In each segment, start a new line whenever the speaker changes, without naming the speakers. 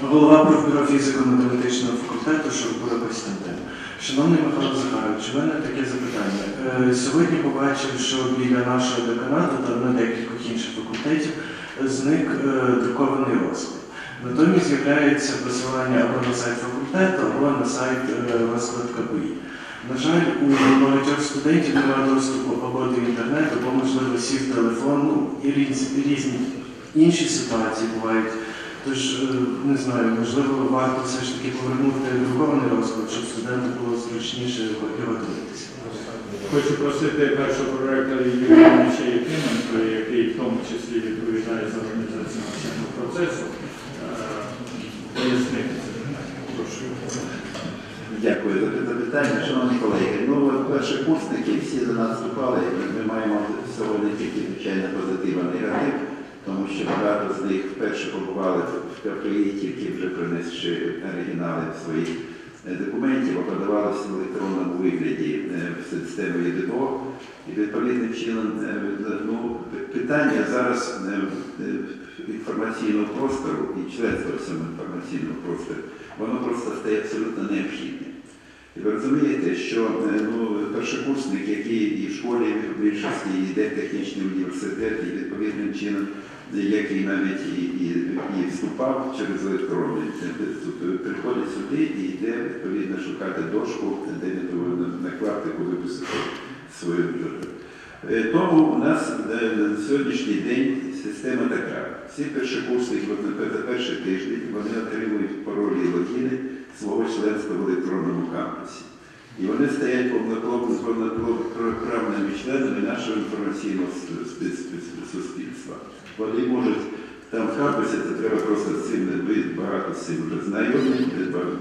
Голова профбюро фізико-математичного факультету Шурбура Костянтин. Шановний Михайло Захарович, у мене таке запитання. Е, Сьогодні побачив, що біля нашого деканату та на декількох інших факультетів зник е, друкований розклад. Натомість з'являється посилання або на сайт факультету, або на сайт е, розклад КПІ. На жаль, у багатьох студентів немає доступу або до інтернету, або, можливо, сів телефон, ну і різні інші ситуації бувають. Тож, е, не знаю, можливо, варто все ж таки повернути друкований розклад, щоб студенту було зручніше його.
Хочу просити першого проректора Юрія Єфименко, який в тому числі відповідає за організацію навчального процесу, е, пояснити це питання. Прошу.
Дякую за це запитання. Шановні колеги, ну от першокурсники всі до нас вступали, і ми маємо сьогодні тільки звичайно позитив, а негатив, тому що багато з них вперше побували в КПІ, тільки вже принесши оригінали своїх е, документів, а подавалися в електронному вигляді е, в систему ЄДО. І відповідним чином е, ну, питання зараз інформаційного простору і членства в цьому інформаційному просторі, воно просто стає абсолютно необхідним. І ви розумієте, що ну, першокурсник, який і в школі в більшості йде в технічний університет, і відповідним чином, який навіть і, і, і вступав через електронний, е, приходить сюди і йде відповідно шукати дошку, де він повинен накласти, коли випустити свою бюджету. Е, Тому у нас е, на сьогоднішній день система така. Всі першокурсники за перший тиждень вони отримують паролі і логіни свого членства в електронному кампусі. І вони стають повноправними членами нашого інформаційного суспільства. Вони можуть там в це треба просто цим ви багато з цим вже знайомі,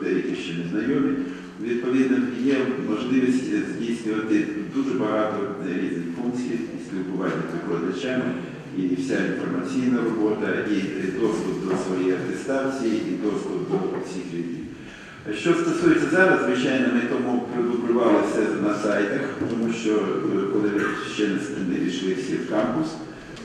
деякі ще не знайомі. Відповідно, є можливість здійснювати дуже багато різних функцій спілкування з викладачами, і вся інформаційна робота, і доступ до своєї атестації, і доступ до всіх рівнів. Що стосується зараз, звичайно, ми тому продублювали все на сайтах, тому що е, коли ще не не війшли всі в кампус,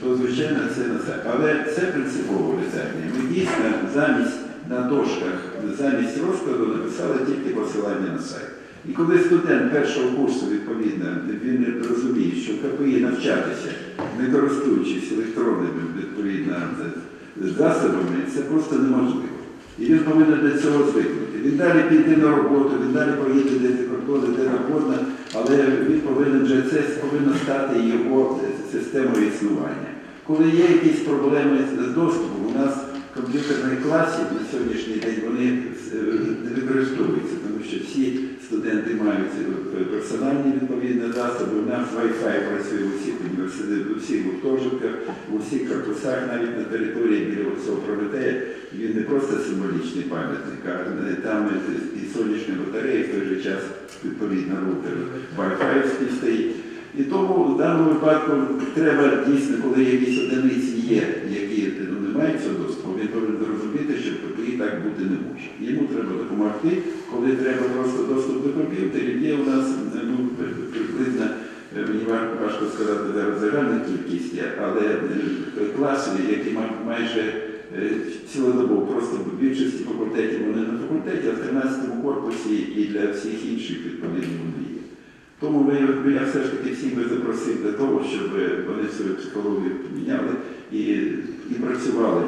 то звичайно це на сайт. Але це принципово досягнення. Ми дійсно замість на дошках, замість розкладу написали тільки посилання на сайт. І коли студент першого курсу, відповідно, він розуміє, що КПІ навчатися, не користуючись електронними відповідно засобами, це просто неможливо. І він повинен до цього звикнути. Він далі піде на роботу, він далі поїде де за кордони, де завгодно, але він повинен вже це повинно стати його системою існування. Коли є якісь проблеми з доступом, у нас комп'ютерні класи на сьогоднішній день вони е, не використовуються, тому що всі студенти мають е, персональні відповідні засоби. У нас Wi-Fi працює в усіх університетах, в усіх гуртожитках, в усіх корпусах, навіть на території біля цього Прометея. Він не просто символічний пам'ятник, а там і сонячні батареї в той же час відповідно рутер Wi-Fi стоїть. І тому в даному випадку треба дійсно, коли якісь одиниці є, які ну, не мають цього доступу, він повинен зрозуміти, що в так бути не може. Йому треба допомогти, коли треба просто доступ до комп'ютерів. Є у нас ну, приблизно, е, мені важко сказати зараз загальну кількість, є, але е, класи, які ма- майже цілодобово, просто в більшості факультетів вони на факультеті, а в 13 корпусі і для всіх інших відповідно вони є. Тому ми, я все ж таки всіх би запросив для того, щоб вони свою психологію поміняли і, і працювали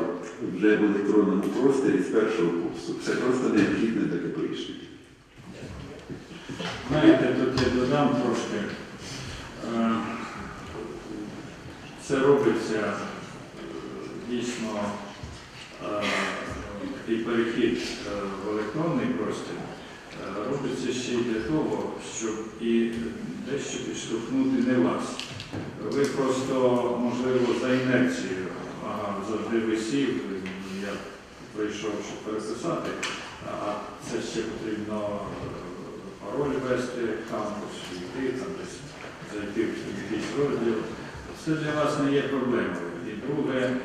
вже в електронному просторі з першого курсу. Це просто необхідно для КПІшників.
Знаєте, тут я додам трошки. Е, Це робиться е, дійсно е, такий перехід е, в електронний простір. е, Робиться ще й для того, щоб і дещо підштовхнути не вас. Ви просто, можливо, за інерцією, завжди висів, я прийшов, щоб переписати, а це ще потрібно е, пароль ввести в кампус, йти там десь зайти в якийсь розділ. Це для вас не є проблемою. І друге, е,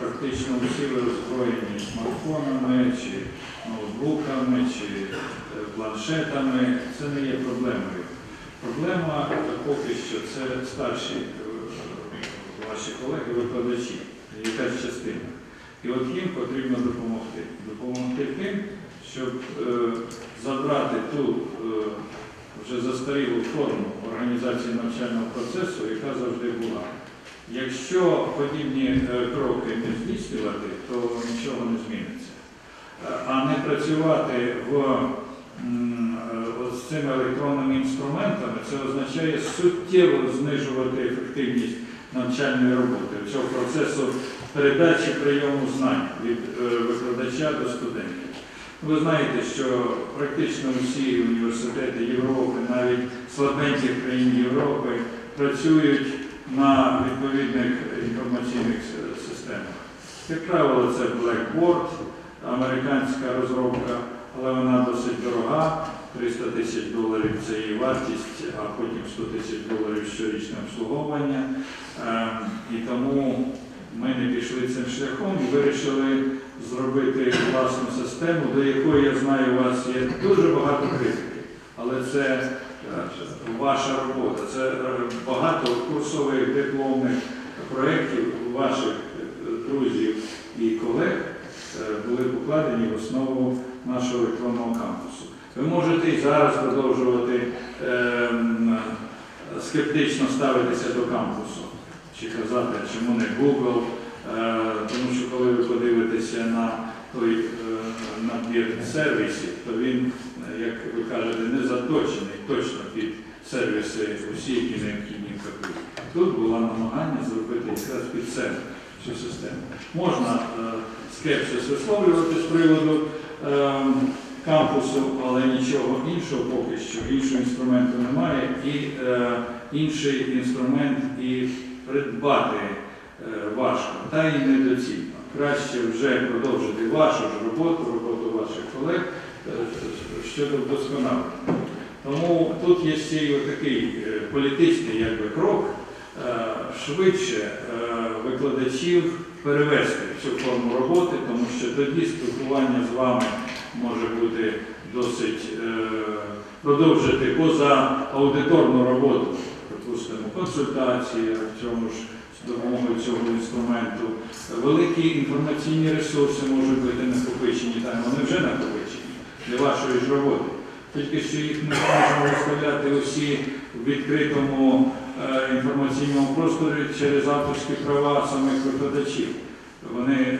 практично всі ви озброєні смартфонами чи ноутбуками чи е, планшетами. Це не є проблемою. Проблема е, поки що це старші е, ваші колеги-викладачі, якась частина. І от їм потрібно допомогти. Допомогти тим, щоб е, забрати ту е, вже застарілу форму організації навчального процесу, яка завжди була. Якщо подібні е, кроки не здійснювати, то нічого не зміниться. Е, А не працювати в, е, з цими електронними інструментами, це означає суттєво знижувати ефективність навчальної роботи, цього процесу передачі прийому знань від викладача до студентів. Ви знаєте, що практично всі університети Європи, навіть слабеньких країн Європи, працюють на відповідних інформаційних системах. Як правило, це Blackboard, американська розробка, але вона досить дорога. 300 тисяч доларів це її вартість, а потім 100 тисяч доларів щорічне обслуговування. Ем, І тому ми не пішли цим шляхом і вирішили зробити власну систему, до якої я знаю, у вас є дуже багато критики. Але це е, ваша робота, це е, багато курсових дипломних проєктів ваших е, друзів і колег е, були покладені в основу нашого електронного кампусу. Ви можете і зараз продовжувати ем, скептично ставитися до кампусу. Чи казати, чому не Google, тому що коли ви подивитеся на той набір сервісів, то він, е, як ви кажете, не заточений точно під сервіси усі, які необхідні в. Тут було намагання зробити якраз під себе цю систему. Можна е, скепсис висловлювати з приводу е, кампусу, але нічого іншого поки що, іншого інструменту немає, і е, інший інструмент і придбати е, важко, та й недоцільно. Краще вже продовжити вашу ж роботу, роботу колег е, щодо вдосконалення. Тому тут є ще й такий політичний якби, крок е, швидше е, викладачів перевести цю форму роботи, тому що тоді спілкування з вами може бути досить е, продовжити поза аудиторну роботу, припустимо, консультації в цьому ж допомогою цього інструменту. Великі інформаційні ресурси можуть бути накопичені там, вони вже накопичені для вашої ж роботи. Тільки що їх не можемо виставляти усі в відкритому е, інформаційному просторі через авторські права самих викладачів. Вони, е,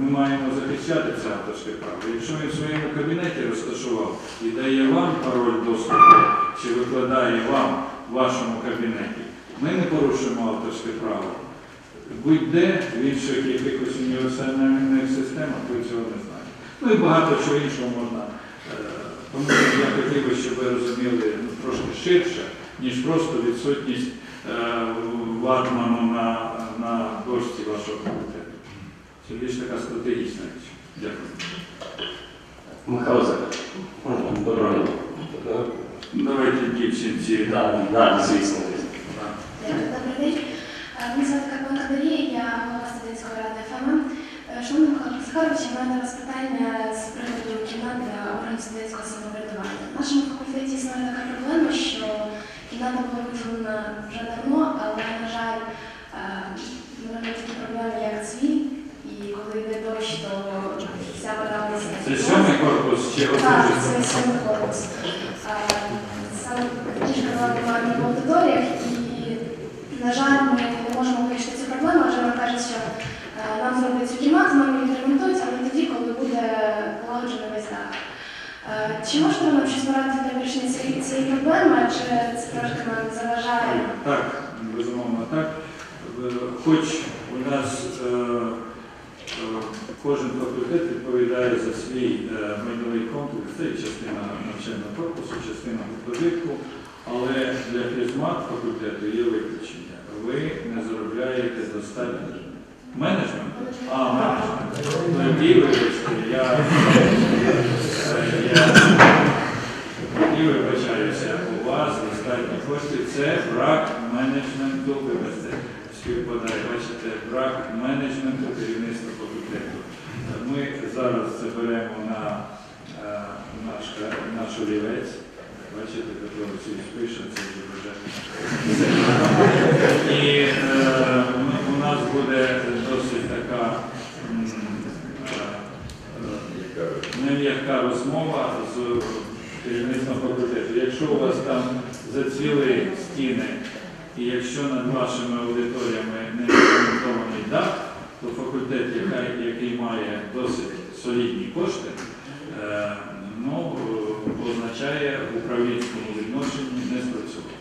ми маємо захищати це авторське право. Якщо він в своєму кабінеті розташував і дає вам пароль доступу, чи викладає вам в вашому кабінеті, ми не порушуємо авторське право. Будь-де в інших якихось універсальних системах ви цього не знаєте. Ну і багато чого іншого можна. е, Тому я хотів би, щоб ви розуміли ну, трошки ширше, ніж просто відсутність е, ватману на, на дошці вашого комітету. Це більш така стратегічна річ. Дякую.
Михайло Захарович. Доброго дня.
Давайте дівчинці.
Так, так, звісно.
Добрий день. Е, Мене звати Карпенко Дарія, я голова студентської ради ФМ. Е, Шановний Михайло у мене розпитання з приводу кімнат для органів студентського самоврядування. В нашому факультеті існує така проблема, що кімната була виділена вже давно, але, на жаль, е, ми маємо такі проблеми, як цвіль, і коли йде дощ, то вся вода висить.
Це сьомий корпус чи
Так, це сьомий корпус. Е, Саме ніж була в аудиторіях, і, на жаль, ми не можемо вирішити цю проблему, адже нам кажуть, що е, нам зроблять цю кімнату, нам її відремонтують, але тоді, коли буде полагоджений весь дах. Е, Чи ви нам щось порадити для вирішення цієї, цієї проблеми, чи це трошки нам заважає?
Так, безумовно так. Е, Хоч у нас е, е, кожен факультет відповідає за свій е, майновий комплекс, це і частина навчального корпусу, частина гуртожитку, але для фізмат факультету є виключення. Ви не заробляєте достатньо. Менеджмент? А, менеджмент. Тоді, вибачте, я, і вибачаюся, у вас достатньо коштів. Це брак менеджменту, вибачте, співпадає, бачите, брак менеджменту керівництва факультету. Ми зараз це беремо на е, наш, наш олівець. Бачите, Петро Васильович пише, це вже вже. І е, у нас буде досить така нем'яка розмова з керівництвом факультету. Якщо у вас там зацвіли стіни, і якщо над вашими аудиторіями не ремонтований дах, то факультет, який має досить солідні кошти, е, ну, означає в управлінському відношенні не спрацював.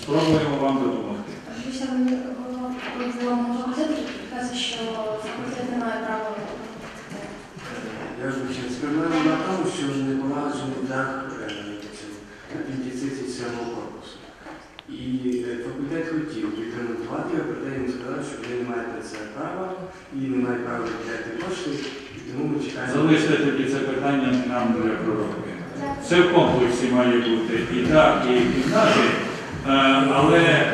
Спробуємо вам допомогти.
Я ж. Проблема на тому, що не полагоджений дах апендицитів цього корпусу. І е, факультет хотів відремонтувати його, проте їм сказали, що вони не мають на це права і не мають права виділяти кошти, і тому ми чекаємо.
Залиште тоді це питання нам для проробки. Це в комплексі має бути і дах, і кімнати, е, але е,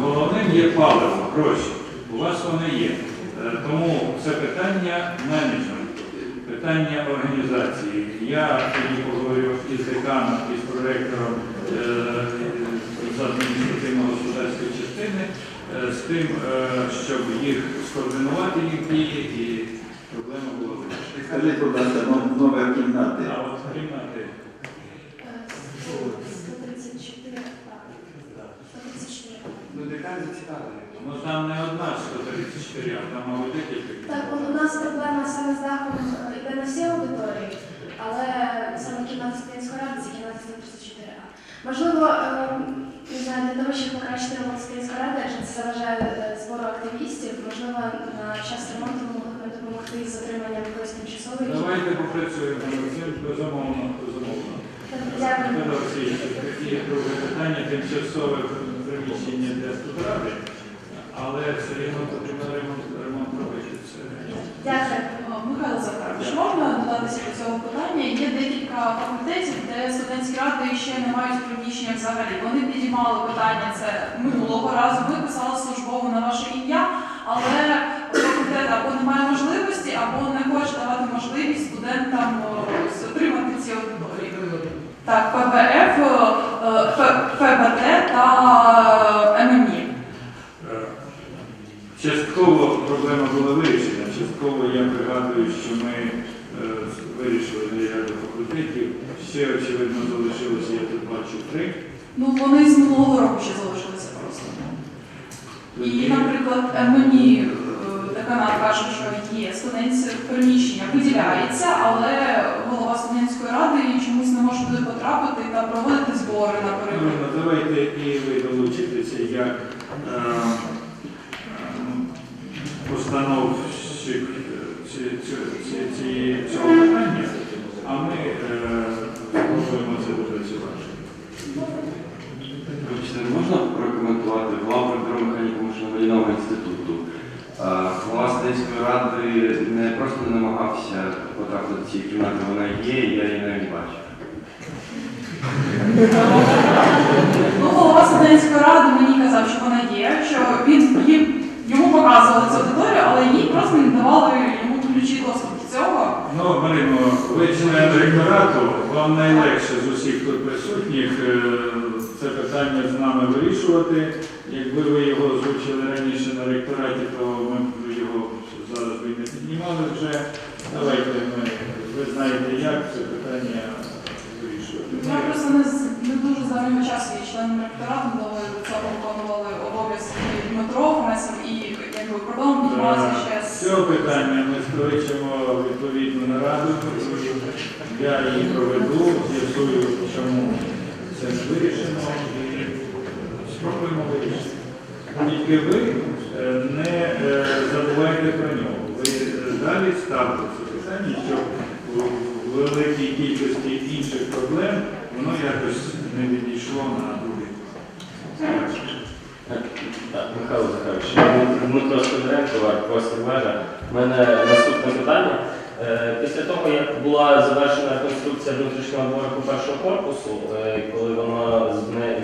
головним є паливо, гроші. У вас вони є. Е, Тому це питання менеджменту, питання організації. Я тоді поговорю із деканом, із проректором е, з адміністративно-господарської частини, з тим, щоб їх скоординувати їх дії і проблема була вирішена.
Скажіть, будь ласка, номер кімнати.
А от кімнати.
Е, 134,
Ну, декан зацікавлений.
Ну там не одна 134, а там, мабуть, декілька.
Так, у у нас проблема саме з дахом е, йде на всі аудиторії, але саме кімната студентської ради це кімната 134А. Можливо, е, не знаю, для того, щоб покращити роботу студентської ради, адже це заважає е, збору активістів, можливо, на час ремонту ми могли б допомогти з якоїсь тимчасової.
Давайте попрацюємо над цим, безумовно, безумовно.
Дякую.
Такі друге питання, тимчасове приміщення для студради, але все рівно потрібно ремонт, ремонт робити.
Дякую.
Михайло Захарович, можна додатися до цього питання? Є декілька факультетів, де студентські ради ще не мають приміщення взагалі. Вони підіймали питання це минулого разу. Ми писали службово на ваше ім'я, але факультет або не має можливості, або не хоче давати можливість студентам отримати ці аудиторії. Так, ПВФ, ФБТ та е, ММІ.
Е, Частково проблема була вирішена, частково я пригадую, що ми е, вирішили ряду факультетів. Ще, очевидно, залишилося, я тут бачу три.
Ну, вони з минулого року ще залишилися просто. І, наприклад, мені деканат каже, що є студентське приміщення, виділяється, але голова студентської ради чомусь не може туди потрапити та проводити збори, наприклад.
Ірина, давайте і ви долучитеся як е, е, постановщик е, цього питання, а ми е, це допрацювати.
Можна прокоментувати глава електромеханіки машиноводійного інституту. Е, Голова студентської ради не просто не намагався потрапити до цієї кімнати, вона є, і я її навіть бачив.
Ну, голова студентської ради мені казав, що вона є, що він їм йому показували цю аудиторію, але їй просто не давали йому ключі доступу до цього.
Ну, Марино, ви член ректорату, вам найлегше з усіх тут присутніх е, це питання з нами вирішувати. Якби ви його озвучили раніше на ректораті, то ми б піднімали вже. Давайте ми, ви знаєте, як це питання вирішувати.
Я просто не, не дуже з давнього часу є членом ректорату, коли це виконували обов'язки Дмитро Фресен, і якби проблема піднімалася ще
З цього питання ми скличемо відповідну нараду. Я її проведу, з'ясую, чому це не вирішено і спробуємо вирішити. Тільки ви е, не е, забувайте про нього. Ви далі питання, що в великій кількості інших проблем воно якось не відійшло на другий план.
Так, Михайло Захарович, Дмитро Сидоренко, Аркос Вежа. У мене наступне питання. Е, Після того, як була завершена реконструкція внутрішнього дворику першого корпусу, е, коли вона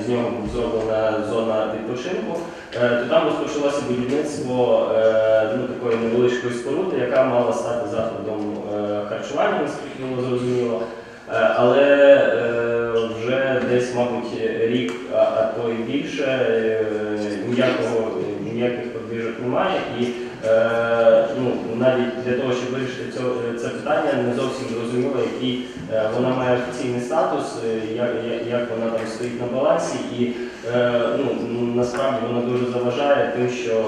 з, нього зроблена зона відпочинку, е, то там розпочалося будівництво е, ну, такої невеличкої споруди, яка мала стати закладом харчування, наскільки було зрозуміло. Але вже десь, мабуть, рік, а, то і більше, ніякого, ніяких подвіжок немає. Ну, навіть для того, щоб вирішити цього- це питання, не зовсім зрозуміло, який е, вона має офіційний статус, е, як, як- як вона там стоїть на балансі, і е, ну, насправді вона дуже заважає тим, що е,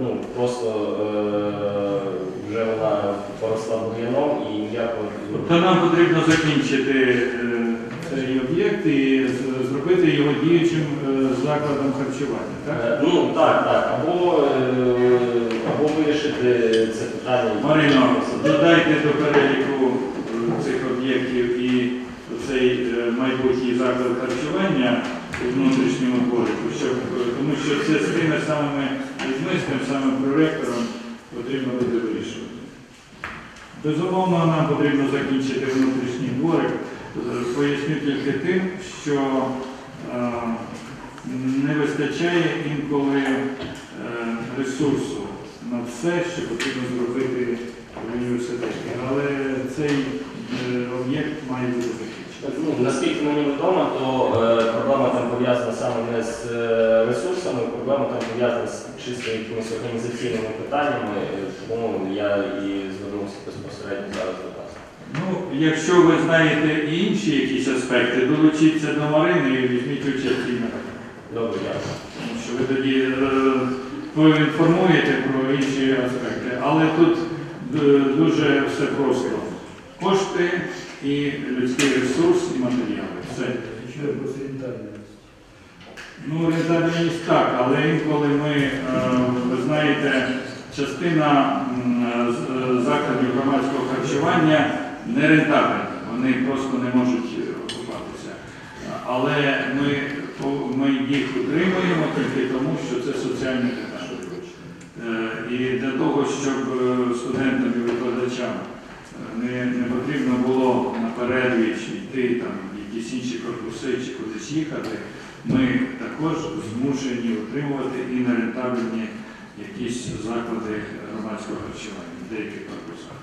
ну, просто е, вже вона поросла бур'яном і ніякого.
Тобто нам потрібно закінчити е, цей об'єкт і зробити його діючим е, закладом харчування. Так?
Е, Ну так, так. Або, е, вирішити це питання.
Марино, додайте до переліку е, цих об'єктів і цей е, майбутній заклад харчування у внутрішньому дворику, щоб, е, тому що це з тими самими людьми, з тим самим проректором потрібно буде вирішувати. Безумовно, нам потрібно закінчити внутрішній дворик. Поясню тільки тим, що не вистачає інколи ресурсу все, що потрібно зробити в університеті. Але цей е, об'єкт має бути закінчений.
Ну, наскільки мені відомо, то е, проблема там пов'язана саме не з е, ресурсами, проблема там пов'язана з чисто якимись організаційними питаннями, тому я і звернувся безпосередньо зараз до вас.
Ну, якщо ви знаєте і інші якісь аспекти, долучіться до Марини і візьміть участь і
Добре, дякую.
Що ви тоді поінформуєте про інші аспекти. Але тут е, дуже все просто. Кошти і людський ресурс, і матеріали. Все. Ну, рентабельність так, але інколи ми, е, ви знаєте, частина е, закладів громадського харчування не рентабельні, вони просто не можуть окупатися. Але ми, ми їх утримуємо тільки тому, що це соціальне питання. Е, І для того, щоб е, студентам і викладачам е, не, не потрібно було на перерві чи йти там якісь інші корпуси чи кудись їхати, ми також змушені отримувати і нерентабельні якісь заклади громадського харчування в деяких корпусах.